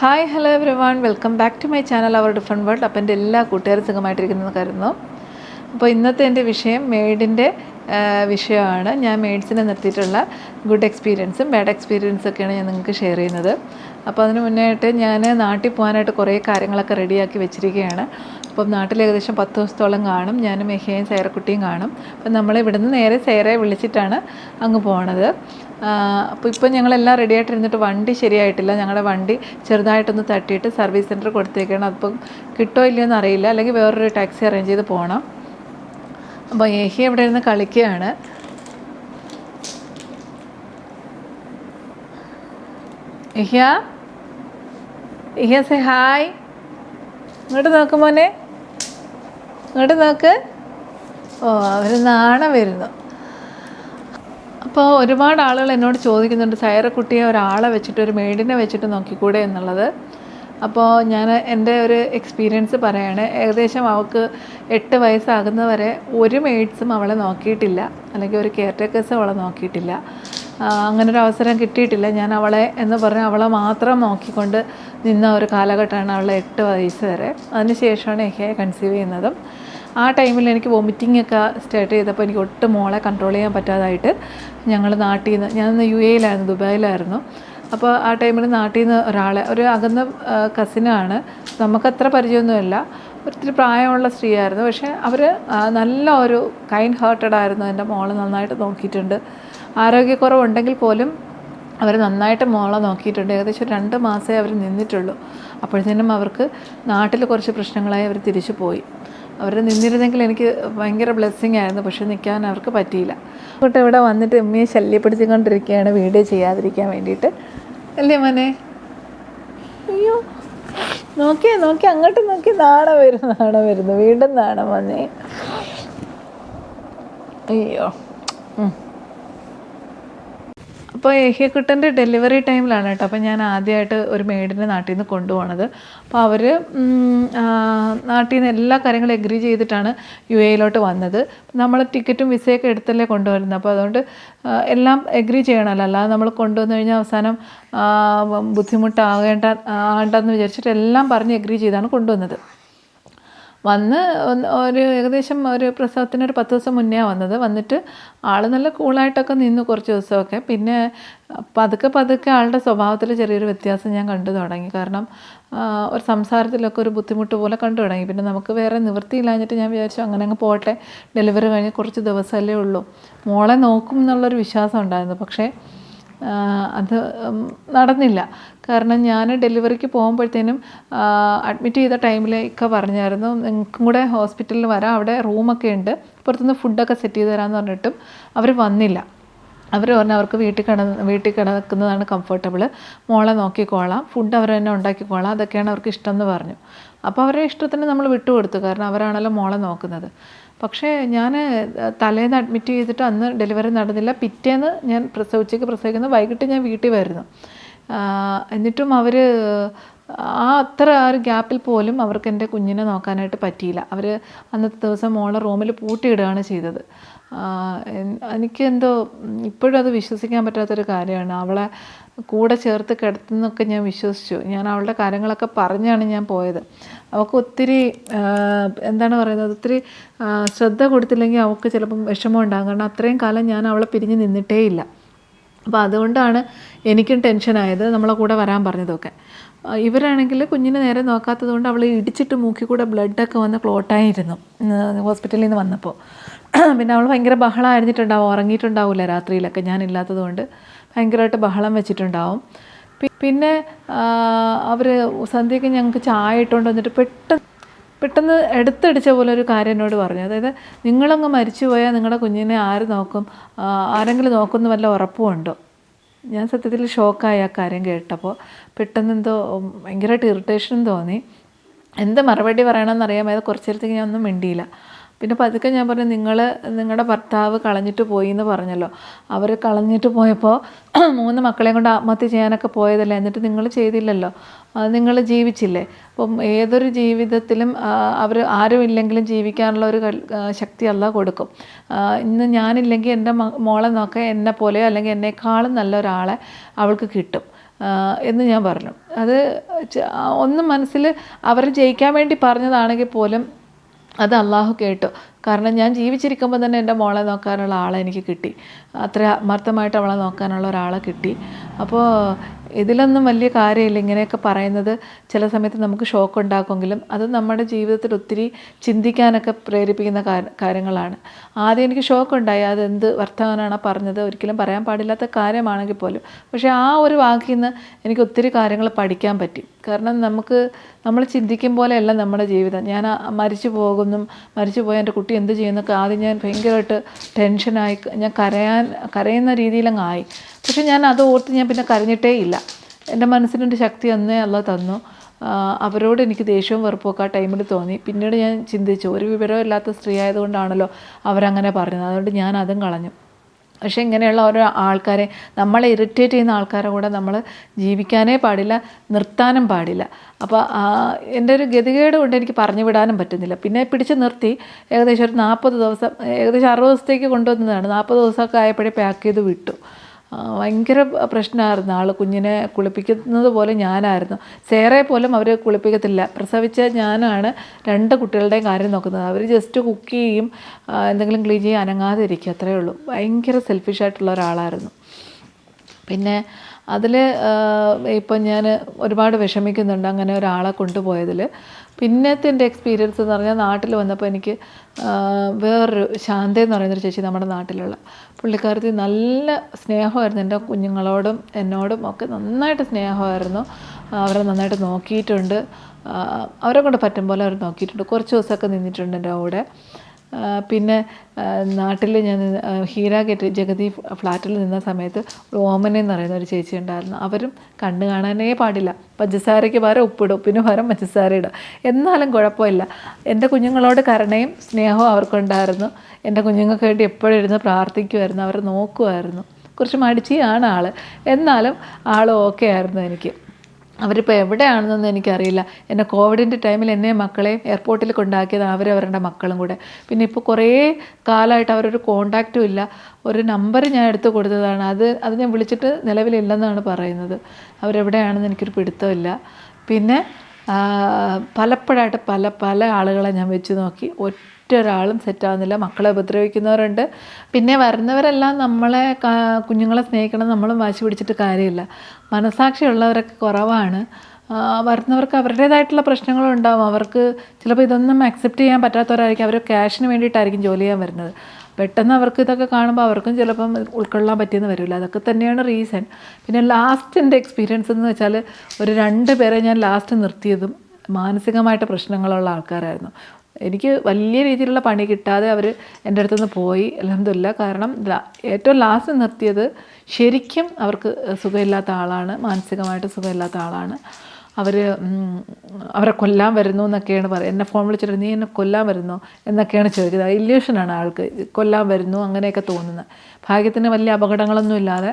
Hi hello everyone welcome back to my channel our different world അപ്പം എന്റെ എല്ലാ കൂട്ടുകാരും സുഖമായിട്ടിരിക്കുന്നത് കരുതുന്നു. അപ്പോൾ ഇന്നത്തെ എന്റെ വിഷയം മെയ്ഡിന്റെ വിഷയമാണ്. ഞാൻ മെയ്ഡ്സിനെ നിർത്തിയിട്ടുള്ള ഗുഡ് എക്സ്പീരിയൻസും ബാഡ് എക്സ്പീരിയൻസും ഒക്കെയാണ് ഞാൻ നിങ്ങൾക്ക് ഷെയർ ചെയ്യുന്നത്. അപ്പോൾ അതിന് മുന്നായിട്ട് ഞാൻ നാട്ടിൽ പോകാനായിട്ട് കുറേ കാര്യങ്ങളൊക്കെ റെഡിയാക്കി വെച്ചിരിക്കുകയാണ്. അപ്പം നാട്ടിൽ ഏകദേശം പത്ത് ദിവസത്തോളം കാണും. ഞാനും മെഹയും സേറക്കുട്ടിയും കാണും. അപ്പം നമ്മൾ ഇവിടുന്ന് നേരെ സേറയെ വിളിച്ചിട്ടാണ് അങ്ങ് പോണത്. അപ്പോൾ ഇപ്പോൾ ഞങ്ങളെല്ലാം റെഡി ആയിട്ടിരുന്നിട്ട് വണ്ടി ശരിയായിട്ടില്ല. ഞങ്ങളുടെ വണ്ടി ചെറുതായിട്ടൊന്ന് തട്ടിയിട്ട് സർവീസ് സെന്റർ കൊടുത്തേക്കാണ്. അതിപ്പം കിട്ടോ ഇല്ലയോ എന്ന് അറിയില്ല. അല്ലെങ്കിൽ വേറൊരു ടാക്സി അറേഞ്ച് ചെയ്ത് പോകണം അപ്പോൾ ഏഹി ഇവിടെ ഇരുന്ന് കളിക്കുകയാണ്. ഇഹ്യ ഇഹ്യ സെ ഹായ് ഇങ്ങോട്ട് നോക്ക് മോനെ. ഇങ്ങോട്ട് നോക്ക്. ഓ അവർ നാണം വരുന്നു. അപ്പോൾ ഒരുപാട് ആളുകൾ എന്നോട് ചോദിക്കുന്നുണ്ട് സൈറക്കുട്ടിയെ ഒരാളെ വെച്ചിട്ട് ഒരു മെയ്ഡിനെ വെച്ചിട്ട് നോക്കിക്കൂടെ എന്നുള്ളത്? അപ്പോൾ ഞാൻ എന്റെ ഒരു എക്സ്പീരിയൻസ് പറയാണ് ഏകദേശം അവൾക്ക് എട്ട് വയസ്സാകുന്നവരെ ഒരു മെയ്ഡ്സും അവളെ നോക്കിയിട്ടില്ല അല്ലെങ്കിൽ ഒരു കെയർ ടേക്കേഴ്സും അവളെ നോക്കിയിട്ടില്ല. അങ്ങനൊരു അവസരം കിട്ടിയിട്ടില്ല. ഞാൻ അവളെ എന്ന് പറഞ്ഞ് അവളെ മാത്രം നോക്കിക്കൊണ്ട് നിന്ന ഒരു കാലഘട്ടമാണ് അവളെ എട്ട് വയസ്സ് വരെ. അതിന് ശേഷമാണ് എഹയെ കൺസീവ് ചെയ്യുന്നതും. ആ ടൈമിൽ എനിക്ക് വോമിറ്റിംഗ് ഒക്കെ സ്റ്റാർട്ട് ചെയ്തപ്പോൾ എനിക്ക് ഒട്ടും മോളെ കൺട്രോൾ ചെയ്യാൻ പറ്റാതായിട്ട് ഞങ്ങൾ നാട്ടിൽ നിന്ന് ഞാൻ യു എയിലായിരുന്നു ദുബായിലായിരുന്നു. അപ്പോൾ ആ ടൈമിൽ നാട്ടിൽ നിന്ന് ഒരാളെ ഒരു അകന്ന കസിനാണ് നമുക്കത്ര പരിചയമൊന്നുമില്ല. ഒത്തിരി പ്രായമുള്ള സ്ത്രീയായിരുന്നു. പക്ഷേ അവർ നല്ല ഒരു കൈൻഡ് ഹാർട്ടഡ് ആയിരുന്നു. എന്റെ മോളെ നന്നായിട്ട് നോക്കിയിട്ടുണ്ട്. ആരോഗ്യക്കുറവുണ്ടെങ്കിൽ പോലും അവർ നന്നായിട്ട് മോളെ നോക്കിയിട്ടുണ്ട്. ഏകദേശം രണ്ട് മാസമേ അവർ നിന്നിട്ടുള്ളൂ. അപ്പോഴത്തേനും അവർക്ക് നാട്ടിൽ കുറച്ച് പ്രശ്നങ്ങളായി അവർ തിരിച്ചു പോയി. അവർ നിന്നിരുന്നെങ്കിൽ എനിക്ക് ഭയങ്കര ബ്ലെസ്സിങ് ആയിരുന്നു. പക്ഷെ നിൽക്കാൻ അവർക്ക് പറ്റിയില്ല. എന്നിട്ട് ഇവിടെ വന്നിട്ട് ഉമ്മയെ ശല്യപ്പെടുത്തിക്കൊണ്ടിരിക്കുകയാണ്. വീഡിയോ ചെയ്യാതിരിക്കാൻ വേണ്ടിയിട്ട്. അല്ലേ മോനെ? അയ്യോ. നോക്കിയേ നോക്കി അങ്ങോട്ട് നോക്കി നാണം വരുന്നു നാണം വരുന്നു. വീണ്ടും നാണം വന്നേ. അയ്യോ. അപ്പോൾ ഏഹ്യക്കുട്ടന്റെ ഡെലിവറി ടൈമിലാണ് കേട്ടോ. അപ്പോൾ ഞാൻ ആദ്യമായിട്ട് ഒരു മെയ്ഡിനെ നാട്ടിൽ നിന്ന് കൊണ്ടുപോകണത് അപ്പോൾ അവർ നാട്ടിൽ നിന്ന് എല്ലാ കാര്യങ്ങളും എഗ്രി ചെയ്തിട്ടാണ് യു എയിലോട്ട് വന്നത്. നമ്മൾ ടിക്കറ്റും വിസയൊക്കെ എടുത്തല്ലേ കൊണ്ടുവരുന്നത്. അപ്പോൾ അതുകൊണ്ട് എല്ലാം എഗ്രി ചെയ്യണമല്ലോ. അല്ലാതെ നമ്മൾ കൊണ്ടുവന്നു കഴിഞ്ഞാൽ അവസാനം ബുദ്ധിമുട്ടാകേണ്ട ആണ്ടെന്ന് വിചാരിച്ചിട്ട് എല്ലാം പറഞ്ഞ് എഗ്രി ചെയ്താണ് കൊണ്ടുവന്നത്. വന്ന് ഒരു ഏകദേശം ഒരു പ്രസവത്തിന് ഒരു പത്ത് ദിവസം മുന്നേ വന്നത്. വന്നിട്ട് ആൾ നല്ല കൂളായിട്ടൊക്കെ നിന്നു കുറച്ച് ദിവസമൊക്കെ. പിന്നെ പതുക്കെ പതുക്കെ ആളുടെ സ്വഭാവത്തിൽ ചെറിയൊരു വ്യത്യാസം ഞാൻ കണ്ടു തുടങ്ങി. കാരണം ഒരു സംസാരത്തിലൊക്കെ ഒരു ബുദ്ധിമുട്ട് പോലെ കണ്ടു തുടങ്ങി. പിന്നെ നമുക്ക് വേറെ നിവൃത്തിയില്ലാഞ്ഞിട്ട് ഞാൻ വിചാരിച്ചു അങ്ങനെ അങ്ങ് പോട്ടെ ഡെലിവറി കഴിഞ്ഞ് കുറച്ച് ദിവസമല്ലേ ഉള്ളൂ. മോളെ നോക്കും എന്നുള്ളൊരു വിശ്വാസം ഉണ്ടായിരുന്നു. പക്ഷേ അത് നടന്നില്ല. കാരണം ഞാൻ ഡെലിവറിക്ക് പോകുമ്പോഴത്തേനും അഡ്മിറ്റ് ചെയ്ത ടൈമിൽ ഇക്ക പറഞ്ഞായിരുന്നു. നിങ്ങൾക്കും കൂടെ ഹോസ്പിറ്റലിൽ വരാം. അവിടെ റൂമൊക്കെ ഉണ്ട്. പുറത്തുനിന്ന് ഫുഡൊക്കെ സെറ്റ് ചെയ്ത് തരാമെന്ന് പറഞ്ഞിട്ടും അവർ വന്നില്ല. അവർ പറഞ്ഞു അവർക്ക് വീട്ടിൽ കിട വീട്ടിൽ കിടക്കുന്നതാണ് കംഫർട്ടബിൾ മോളെ നോക്കിക്കോളാം. ഫുഡ് അവർ തന്നെ ഉണ്ടാക്കിക്കോളാം. അതൊക്കെയാണ് അവർക്ക് ഇഷ്ടം എന്ന് പറഞ്ഞു. അപ്പോൾ അവരുടെ ഇഷ്ടത്തിന് നമ്മൾ വിട്ടുകൊടുത്തു. കാരണം അവരാണല്ലോ മോളെ നോക്കുന്നത്. പക്ഷേ ഞാൻ തലേന്ന് അഡ്മിറ്റ് ചെയ്തിട്ട് അന്ന് ഡെലിവറി നടന്നില്ല. പിറ്റേന്ന് ഞാൻ പ്രസവിച്ചേക്ക് പ്രസവിക്കുന്ന. വൈകിട്ട് ഞാൻ വീട്ടിൽ വരുന്നു. എന്നിട്ടും അവർ ആ അത്ര ആ ഒരു ഗ്യാപ്പിൽ പോലും അവർക്ക് എന്റെ കുഞ്ഞിനെ നോക്കാനായിട്ട് പറ്റിയില്ല. അവർ അന്നത്തെ ദിവസം മോളെ റൂമിൽ പൂട്ടിയിടുകയാണ് ചെയ്തത്. എനിക്ക് എന്തോ ഇപ്പോഴും അത് വിശ്വസിക്കാൻ പറ്റാത്തൊരു കാര്യമാണ്. അവളെ കൂടെ ചേർത്ത് കിടത്തുന്നൊക്കെ ഞാൻ വിശ്വസിച്ചു. ഞാൻ അവളുടെ കാര്യങ്ങളൊക്കെ പറഞ്ഞാണ് ഞാൻ പോയത്. അവൾക്ക് ഒത്തിരി എന്താണ് പറയുന്നത് ഒത്തിരി ശ്രദ്ധ കൊടുത്തില്ലെങ്കിൽ അവൾക്ക് ചിലപ്പം വിഷമം ഉണ്ടാകും. കാരണം അത്രയും കാലം ഞാൻ അവളെ പിരിഞ്ഞ് നിന്നിട്ടേ ഇല്ല അപ്പോൾ അതുകൊണ്ടാണ് എനിക്കും ടെൻഷൻ ടെൻഷനായത് നമ്മളെ കൂടെ വരാൻ പറഞ്ഞതൊക്കെ. ഇവരാണെങ്കിൽ കുഞ്ഞിനെ നേരെ നോക്കാത്തത് കൊണ്ട് അവൾ ഇടിച്ചിട്ട് മൂക്കി കൂടെ ബ്ലഡൊക്കെ വന്ന് ക്ലോട്ടായിരുന്നു ഹോസ്പിറ്റലിൽ നിന്ന് വന്നപ്പോൾ പിന്നെ അവൾ ഭയങ്കര ബഹളം അരിഞ്ഞിട്ടുണ്ടാവും ഉറങ്ങിയിട്ടുണ്ടാവില്ല രാത്രിയിലൊക്കെ. ഞാനില്ലാത്തത് കൊണ്ട് ഭയങ്കരമായിട്ട് ബഹളം വെച്ചിട്ടുണ്ടാവും. പിന്നെ അവർ സന്ധ്യയ്ക്ക് ഞങ്ങൾക്ക് ചായ ഇട്ടുകൊണ്ട് വന്നിട്ട് പെട്ടെന്ന് പെട്ടെന്ന് എടുത്തടിച്ച പോലെ ഒരു കാര്യം എന്നോട് പറഞ്ഞു. അതായത് നിങ്ങളങ്ങ് മരിച്ചു പോയാൽ നിങ്ങളുടെ കുഞ്ഞിനെ ആര് നോക്കും? ആരെങ്കിലും നോക്കുന്ന വല്ല ഉറപ്പുമുണ്ടോ ഞാൻ സത്യത്തിൽ ഷോക്കായി ആ കാര്യം കേട്ടപ്പോൾ. പെട്ടെന്ന് എന്തോ ഭയങ്കരമായിട്ട് ഇറിറ്റേഷനും തോന്നി. എന്ത് മറുപടി പറയണമെന്ന് അറിയാൻ കുറച്ച് ഞാൻ ഒന്നും മിണ്ടിയില്ല. പിന്നെ പതുക്കെ ഞാൻ പറഞ്ഞു നിങ്ങൾ നിങ്ങളുടെ ഭർത്താവ് കളഞ്ഞിട്ട് പോയി എന്ന് പറഞ്ഞല്ലോ. അവർ കളഞ്ഞിട്ട് പോയപ്പോൾ മൂന്ന് മക്കളെയും കൊണ്ട് ആത്മഹത്യ ചെയ്യാനൊക്കെ പോയതല്ലേ? എന്നിട്ട് നിങ്ങൾ ചെയ്തില്ലല്ലോ. നിങ്ങൾ ജീവിച്ചില്ലേ? അപ്പം ഏതൊരു ജീവിതത്തിലും അവർ ആരും ഇല്ലെങ്കിലും ജീവിക്കാനുള്ള ഒരു ശക്തി അല്ല കൊടുക്കും. ഇന്ന് ഞാനില്ലെങ്കിൽ എന്റെ മോളെ നോക്കാൻ എന്നെ പോലെയോ അല്ലെങ്കിൽ എന്നെക്കാളും നല്ല ഒരാളെ അവൾക്ക് കിട്ടും. എന്ന് ഞാൻ പറഞ്ഞു. അത് ഒന്ന് മനസ്സിൽ അവർ ജയിക്കാൻ വേണ്ടി പറഞ്ഞതാണെങ്കിൽ പോലും അത് അള്ളാഹു കേട്ടു. കാരണം ഞാൻ ജീവിച്ചിരിക്കുമ്പോൾ തന്നെ എന്റെ മോളെ നോക്കാനുള്ള ആളെ എനിക്ക് കിട്ടി. അത്ര ആത്മാർത്ഥമായിട്ട് അവളെ നോക്കാനുള്ള ഒരാളെ കിട്ടി. അപ്പോൾ ഇതിലൊന്നും വലിയ കാര്യമില്ല. ഇങ്ങനെയൊക്കെ പറയുന്നത് ചില സമയത്ത് നമുക്ക് ഷോക്ക് ഉണ്ടാക്കുമെങ്കിലും അത് നമ്മുടെ ജീവിതത്തിൽ ഒത്തിരി ചിന്തിക്കാനൊക്കെ പ്രേരിപ്പിക്കുന്ന കാര്യങ്ങളാണ്. ആദ്യം എനിക്ക് ഷോക്ക് ഉണ്ടായി. അതെന്ത് വർത്തമാനമാണ് പറഞ്ഞത്? ഒരിക്കലും പറയാൻ പാടില്ലാത്ത കാര്യമാണെങ്കിൽ പോലും. പക്ഷേ ആ ഒരു വാക്കിൽ നിന്ന് എനിക്ക് ഒത്തിരി കാര്യങ്ങൾ പഠിക്കാൻ പറ്റി. കാരണം നമുക്ക് നമ്മൾ ചിന്തിക്കും പോലെയല്ല നമ്മുടെ ജീവിതം. ഞാൻ മരിച്ചു പോകുന്നു മരിച്ചു പോയ എന്റെ കുട്ടി എന്ത് ചെയ്യുന്നൊക്കെ ആദ്യം ഞാൻ ഭയങ്കരമായിട്ട് ടെൻഷനായി ഞാൻ കരയാൻ കരയുന്ന രീതിയിലങ്ങ് ആയി. പക്ഷെ ഞാൻ അത് ഓർത്ത് ഞാൻ പിന്നെ കരഞ്ഞിട്ടേ ഇല്ല. എന്റെ മനസ്സിനൊരു ശക്തി അന്നേ അല്ല തന്നു. അവരോട് എനിക്ക് ദേഷ്യവും വെറുപ്പൊക്കെ ആ ടൈമിൽ തോന്നി. പിന്നീട് ഞാൻ ചിന്തിച്ചു ഒരു വിവരവും ഇല്ലാത്ത സ്ത്രീ ആയതുകൊണ്ടാണല്ലോ അവരങ്ങനെ പറഞ്ഞത്. അതുകൊണ്ട് ഞാൻ അതും കളഞ്ഞു. പക്ഷേ ഇങ്ങനെയുള്ള ഓരോ ആൾക്കാരെ നമ്മളെ ഇറിറ്റേറ്റ് ചെയ്യുന്ന ആൾക്കാരെ കൂടെ നമ്മൾ ജീവിക്കാനേ പാടില്ല നിർത്താനും പാടില്ല. അപ്പോൾ എന്റെ ഒരു ഗതികേട് കൊണ്ട് എനിക്ക് പറഞ്ഞു വിടാനും പറ്റുന്നില്ല. പിന്നെ പിടിച്ച് നിർത്തി. ഏകദേശം ഒരു നാൽപ്പത് ദിവസം ഏകദേശം അറുപത് ദിവസത്തേക്ക് കൊണ്ടുവന്നതാണ്. നാൽപ്പത് ദിവസമൊക്കെ ആയപ്പോഴേ പാക്ക് ചെയ്ത് വിട്ടു. ഭയങ്കര പ്രശ്നമായിരുന്നു. ആൾ കുഞ്ഞിനെ കുളിപ്പിക്കുന്നത് പോലെ ഞാനായിരുന്നു. സേറെ പോലും അവർ കുളിപ്പിക്കത്തില്ല. പ്രസവിച്ച ഞാനാണ് രണ്ട് കുട്ടികളുടെയും കാര്യം നോക്കുന്നത്. അവർ ജസ്റ്റ് കുക്ക് ചെയ്യും എന്തെങ്കിലും ക്ലീൻ ചെയ്യും അനങ്ങാതെ ഇരിക്കും. അത്രയേ ഉള്ളൂ. ഭയങ്കര സെൽഫിഷായിട്ടുള്ള ഒരാളായിരുന്നു. പിന്നെ അതിൽ ഇപ്പം ഞാൻ ഒരുപാട് വിഷമിക്കുന്നുണ്ട് അങ്ങനെ ഒരാളെ കൊണ്ടുപോയതിൽ പിന്നത്തെ എന്റെ എക്സ്പീരിയൻസ് എന്ന് പറഞ്ഞാൽ നാട്ടിൽ വന്നപ്പോൾ എനിക്ക് വേറൊരു ശാന്ത എന്ന് പറയുന്നൊരു ചേച്ചി നമ്മുടെ നാട്ടിലുള്ള പുള്ളിക്കാരത്തി നല്ല സ്നേഹമായിരുന്നു എന്റെ കുഞ്ഞുങ്ങളോടും എന്നോടും ഒക്കെ നന്നായിട്ട് സ്നേഹമായിരുന്നു. അവരെ നന്നായിട്ട് നോക്കിയിട്ടുണ്ട്. അവരെ കൊണ്ട് പറ്റും പോലെ അവർ നോക്കിയിട്ടുണ്ട്. കുറച്ച് ദിവസമൊക്കെ നിന്നിട്ടുണ്ട് എന്റെ കൂടെ. പിന്നെ നാട്ടിൽ ഞാൻ ഹീര ഗേറ്റ് ജഗതി ഫ്ലാറ്റിൽ നിന്ന സമയത്ത് ഓമന എന്ന് പറയുന്ന ഒരു ചേച്ചി ഉണ്ടായിരുന്നു. അവരും കണ്ണു കാണാനേ പാടില്ല. പഞ്ചസാരയ്ക്ക് പകരം ഉപ്പിടും പിന്നെ പകരം പഞ്ചസാര ഇടും. എന്നാലും കുഴപ്പമില്ല. എന്റെ കുഞ്ഞുങ്ങളോട് കരുണയും സ്നേഹവും അവർക്കുണ്ടായിരുന്നു. എന്റെ കുഞ്ഞുങ്ങൾക്ക് വേണ്ടി എപ്പോഴും ഇരുന്ന് പ്രാർത്ഥിക്കുമായിരുന്നു. അവരെ നോക്കുമായിരുന്നു. കുറച്ച് മടിച്ചിയാണ് ആൾ എന്നാലും ആൾ ഓക്കെ ആയിരുന്നു എനിക്ക്. അവരിപ്പോൾ എവിടെയാണെന്നൊന്നും എനിക്കറിയില്ല. എന്നെ കോവിഡിന്റെ ടൈമിൽ എന്നെ മക്കളെ എയർപോർട്ടിൽ കൊണ്ടാക്കിയത് അവരവരുടെ മക്കളും കൂടെ. പിന്നെ ഇപ്പോൾ കുറേ കാലമായിട്ട് അവരൊരു കോണ്ടാക്റ്റും ഇല്ല. ഒരു നമ്പർ ഞാൻ എടുത്ത് കൊടുത്തതാണ്. അത് അത് ഞാൻ വിളിച്ചിട്ട് നിലവിലില്ലെന്നാണ് പറയുന്നത്. അവരെവിടെയാണെന്ന് എനിക്കൊരു പിടുത്തമില്ല പിന്നെ പലപ്പോഴായിട്ട് പല പല ആളുകളെ ഞാൻ വെച്ച് നോക്കി. ഒറ്റ ഒരാളും സെറ്റാവുന്നില്ല മക്കളെ ഉപദ്രവിക്കുന്നവരുണ്ട്. പിന്നെ വരുന്നവരെല്ലാം നമ്മളെ കുഞ്ഞുങ്ങളെ സ്നേഹിക്കണം നമ്മളും വാശി പിടിച്ചിട്ട് കാര്യമില്ല. മനസാക്ഷിയുള്ളവരൊക്കെ കുറവാണ്. വരുന്നവർക്ക് അവരുടേതായിട്ടുള്ള പ്രശ്നങ്ങളുണ്ടാവും അവർക്ക് ചിലപ്പോൾ ഇതൊന്നും അക്സെപ്റ്റ് ചെയ്യാൻ പറ്റാത്തവരായിരിക്കും. അവർ ക്യാഷിന് വേണ്ടിയിട്ടായിരിക്കും ജോലി ചെയ്യാൻ വരുന്നത്. പെട്ടെന്ന് അവർക്ക് ഇതൊക്കെ കാണുമ്പോൾ അവർക്കും ചിലപ്പം ഉൾക്കൊള്ളാൻ പറ്റിയെന്ന് വരില്ല. അതൊക്കെ തന്നെയാണ് റീസൺ പിന്നെ ലാസ്റ്റ് എന്റെ എക്സ്പീരിയൻസ് എന്ന് വെച്ചാൽ ഒരു രണ്ട് പേരെ ഞാൻ ലാസ്റ്റ് നിർത്തിയതും മാനസികമായിട്ട് പ്രശ്നങ്ങളുള്ള ആൾക്കാരായിരുന്നു. എനിക്ക് വലിയ രീതിയിലുള്ള പണി കിട്ടാതെ അവർ എന്റെ അടുത്തുനിന്ന് പോയി അലഹമില്ല കാരണം ഏറ്റവും ലാസ്റ്റ് നിർത്തിയത് ശരിക്കും അവർക്ക് സുഖമില്ലാത്ത ആളാണ് മാനസികമായിട്ട് സുഖമില്ലാത്ത ആളാണ്. അവർ അവരെ കൊല്ലാൻ വരുന്നു എന്നൊക്കെയാണ് പറയുക എന്നെ ഫോൺ വിളിച്ചിട്ട് നീ എന്നെ കൊല്ലാൻ വരുന്നു എന്നൊക്കെയാണ് ചോദിക്കുന്നത്. ഇല്യൂഷനാണ് ആൾക്ക് കൊല്ലാൻ വരുന്നു അങ്ങനെയൊക്കെ തോന്നുന്നത്. ഭാഗ്യത്തിന് വലിയ അപകടങ്ങളൊന്നും ഇല്ലാതെ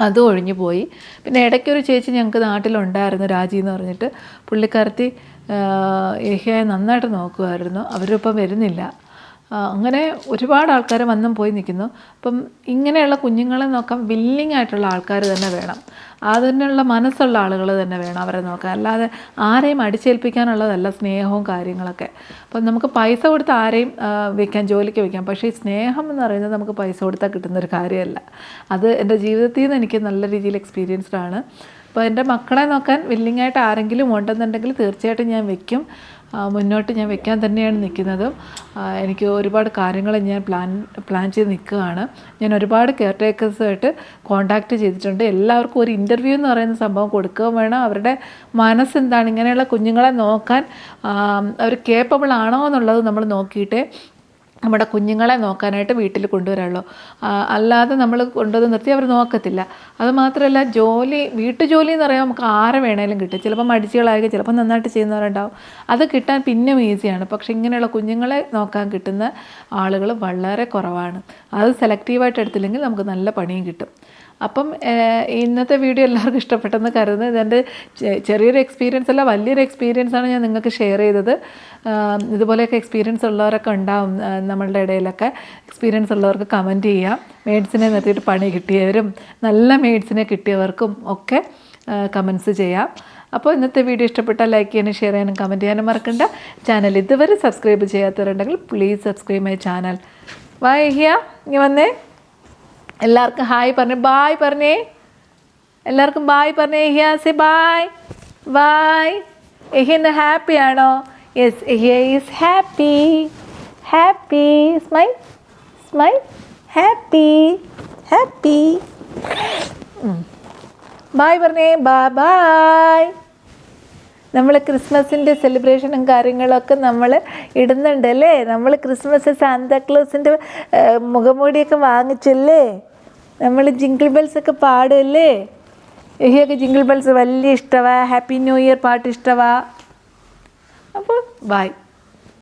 അതും ഒഴിഞ്ഞു പോയി. പിന്നെ ഇടയ്ക്കൊരു ചേച്ചി ഞങ്ങൾക്ക് നാട്ടിലുണ്ടായിരുന്നു രാജി എന്ന് പറഞ്ഞിട്ട്. പുള്ളിക്കാരത്തി ഏഹ്യയെ നന്നായിട്ട് നോക്കുമായിരുന്നു അവരിപ്പം വരുന്നില്ല. അങ്ങനെ ഒരുപാട് ആൾക്കാർ വന്നും പോയി നിൽക്കുന്നു. അപ്പം ഇങ്ങനെയുള്ള കുഞ്ഞുങ്ങളെ നോക്കാൻ വില്ലിങ് ആയിട്ടുള്ള ആൾക്കാർ തന്നെ വേണം. അതിനുള്ള മനസ്സുള്ള ആളുകൾ തന്നെ വേണം അവരെ നോക്കാൻ. അല്ലാതെ ആരെയും അടിച്ചേൽപ്പിക്കാനുള്ളതല്ല സ്നേഹവും കാര്യങ്ങളൊക്കെ. അപ്പം നമുക്ക് പൈസ കൊടുത്ത് ആരെയും വയ്ക്കാം ജോലിക്ക് വയ്ക്കാം പക്ഷേ ഈ സ്നേഹം എന്ന് പറയുന്നത് നമുക്ക് പൈസ കൊടുത്താൽ കിട്ടുന്നൊരു കാര്യമല്ല. അത് എന്റെ ജീവിതത്തിൽ നിന്ന് എനിക്ക് നല്ല രീതിയിൽ എക്സ്പീരിയൻസ്ഡ് ആണ്. അപ്പോൾ എന്റെ മക്കളെ നോക്കാൻ വില്ലിങ്ങായിട്ട് ആരെങ്കിലും ഉണ്ടെന്നുണ്ടെങ്കിൽ തീർച്ചയായിട്ടും ഞാൻ വെക്കും. മുന്നോട്ട് ഞാൻ വെക്കാൻ തന്നെയാണ് നിൽക്കുന്നതും. എനിക്ക് ഒരുപാട് കാര്യങ്ങൾ ഞാൻ പ്ലാൻ പ്ലാൻ ചെയ്ത് നിൽക്കുകയാണ്. ഞാൻ ഒരുപാട് കെയർ ടേക്കേഴ്സുമായിട്ട് കോൺടാക്റ്റ് ചെയ്തിട്ടുണ്ട്. എല്ലാവർക്കും ഒരു ഇന്റർവ്യൂ എന്ന് പറയുന്ന സംഭവം കൊടുക്കുകയും വേണം. അവരുടെ മനസ്സെന്താണ് ഇങ്ങനെയുള്ള കുഞ്ഞുങ്ങളെ നോക്കാൻ അവർ കേപ്പബിൾ ആണോ എന്നുള്ളത് നമ്മൾ നോക്കിയിട്ടേ നമ്മുടെ കുഞ്ഞുങ്ങളെ നോക്കാനായിട്ട് വീട്ടിൽ കൊണ്ടുവരാമല്ലോ അല്ലാതെ നമ്മൾ കൊണ്ടുവന്ന് നിർത്തി അവർ നോക്കത്തില്ല. അതുമാത്രമല്ല ജോലി വീട്ടു ജോലി എന്ന് പറയുമ്പോൾ നമുക്ക് ആരെ വേണേലും കിട്ടും. ചിലപ്പോൾ മടിച്ചുകളായിരിക്കും ചിലപ്പോൾ നന്നായിട്ട് ചെയ്യുന്നവരുണ്ടാവും. അത് കിട്ടാൻ പിന്നെ ഈസിയാണ്. പക്ഷേ ഇങ്ങനെയുള്ള കുഞ്ഞുങ്ങളെ നോക്കാൻ കിട്ടുന്ന ആളുകൾ വളരെ കുറവാണ്. അത് സെലക്റ്റീവായിട്ട് എടുത്തില്ലെങ്കിൽ നമുക്ക് നല്ല പണിയും കിട്ടും. അപ്പം ഇന്നത്തെ വീഡിയോ എല്ലാവർക്കും ഇഷ്ടപ്പെട്ടെന്ന് കരുതുന്നത് ഇതെന്റെ ചെറിയൊരു എക്സ്പീരിയൻസ് അല്ല വലിയൊരു എക്സ്പീരിയൻസ് ആണ് ഞാൻ നിങ്ങൾക്ക് ഷെയർ ചെയ്തത്. ഇതുപോലെയൊക്കെ എക്സ്പീരിയൻസ് ഉള്ളവരൊക്കെ ഉണ്ടാവും നമ്മളുടെ ഇടയിലൊക്കെ. എക്സ്പീരിയൻസ് ഉള്ളവർക്ക് കമന്റ് ചെയ്യാം. മെയ്ഡ്സിനെ നിർത്തിയിട്ട് പണി കിട്ടിയവരും നല്ല മെയ്ഡ്സിനെ കിട്ടിയവർക്കും ഒക്കെ കമൻസ് ചെയ്യാം. അപ്പോൾ ഇന്നത്തെ വീഡിയോ ഇഷ്ടപ്പെട്ടാൽ ലൈക്ക് ചെയ്യാനും ഷെയർ ചെയ്യാനും കമന്റ് ചെയ്യാനും മറക്കണ്ട. ചാനൽ ഇതുവരെ സബ്സ്ക്രൈബ് ചെയ്യാത്തവരുണ്ടെങ്കിൽ പ്ലീസ് സബ്സ്ക്രൈബ് മൈ ചാനൽ വൈ ഹിയ വന്നേ. എല്ലാവർക്കും ഹായ് പറഞ്ഞു ബായ് പറഞ്ഞേ. എല്ലാവർക്കും ബായ് പറഞ്ഞേ ഹിയാസ് ബായ് ബായ് എഹി ഇന്ന് ഹാപ്പി ആണോ? യെസ് എഹിയ is happy happy സ്മൈ സ്മൈ happy happy bye പറഞ്ഞേ ബായ് ബായ് നമ്മൾ ക്രിസ്മസിന്റെ സെലിബ്രേഷനും കാര്യങ്ങളൊക്കെ നമ്മൾ ഇടുന്നുണ്ടല്ലേ നമ്മൾ ക്രിസ്മസ് സാന്താക്ലോസിന്റെ മുഖമൂടിയൊക്കെ വാങ്ങിച്ചല്ലേ? നമ്മൾ ജിങ്കിൾ ബെൽസ് ഒക്കെ പാടുമല്ലേ എഹിയൊക്കെ ജിങ്കിൾ ബെൽസ് വലിയ ഇഷ്ടമാണ് ഹാപ്പി ന്യൂ ഇയർ പാട്ട് ഇഷ്ടമാണ് അപ്പോൾ ബായ്